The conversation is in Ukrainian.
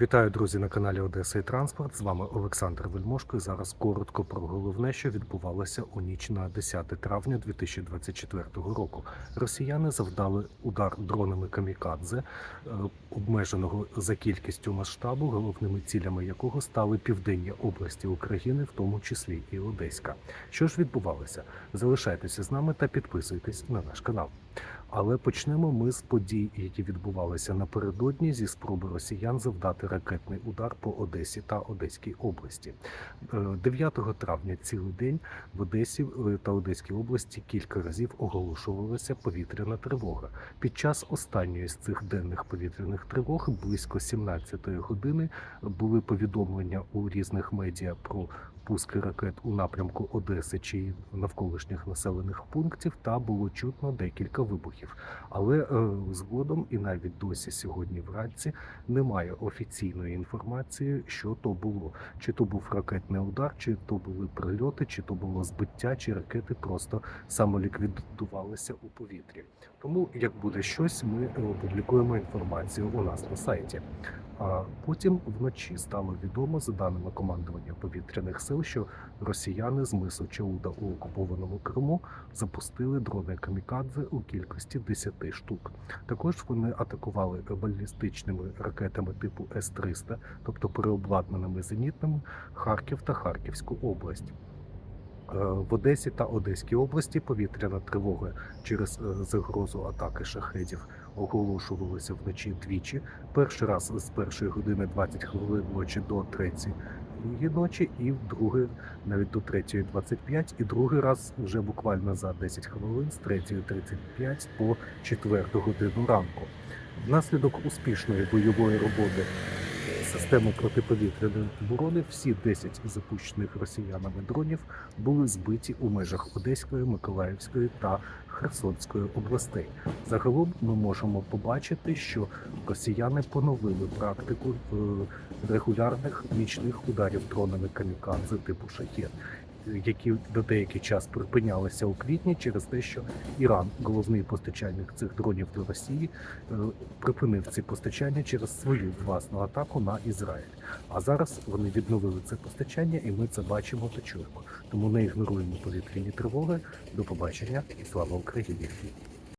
Вітаю, друзі, на каналі Одеса і Транспорт. З вами Олександр Вельмошко. І зараз коротко про головне, що відбувалося у ніч на 10 травня 2024 року. Росіяни завдали удар дронами камікадзе, е, обмеженого за кількістю масштабу, головними цілями якого стали південні області України, в тому числі і Одеська. Що ж відбувалося? Залишайтеся з нами та підписуйтесь на наш канал. Але почнемо ми з подій, які відбувалися напередодні зі спроби росіян завдати ракетний удар по Одесі та Одеській області. Е, 9 травня цілий день в Одесі е, та Одеській області кілька разів оголошувалася повітряна тривога. Під час останньої з цих денних повітряних тривог близько 17-ї години були повідомлення у різних медіа про пуски ракет у напрямку Одеси чи навколишніх населених пунктів, та було чутно декілька вибухів. Але е, згодом і навіть досі сьогодні вранці немає офіційної інформації, що то було. Чи то був ракетний удар, чи то були прильоти, чи то було збиття, чи ракети просто самоліквідувалися у повітрі. Тому, як буде щось, ми е, опублікуємо інформацію у нас на сайті. А потім вночі стало відомо, за даними командування повітряних сил, що росіяни з мису Чауда у окупованому Криму запустили дрони камікадзе у кількості 10 штук. Також вони атакували балістичними ракетами типу С-300, тобто переобладнаними зенітними Харків та Харківську область. Е, В Одесі та Одеській області повітряна тривога через е, загрозу атаки шахедів оголошувалася вночі двічі. Перший раз з першої години 20 хвилин ночі до третьої ночі, і вдруге навіть до 3.25, і другий раз вже буквально за 10 хвилин з 3.35 по 4 годину ранку. Внаслідок успішної бойової роботи системи протиповітряної оборони всі 10 запущених росіянами дронів були збиті у межах Одеської, Миколаївської та Херсонської областей. Загалом ми можемо побачити, що росіяни поновили практику е, регулярних нічних ударів дронами камікадзе типу шахет. Які на деякий час припинялися у квітні через те, що Іран, головний постачальник цих дронів до Росії, е, припинив ці постачання через свою власну атаку на Ізраїль. А зараз вони відновили це постачання, і ми це бачимо та чуємо. Тому не ігноруємо повітряні тривоги. До побачення і слава Україні!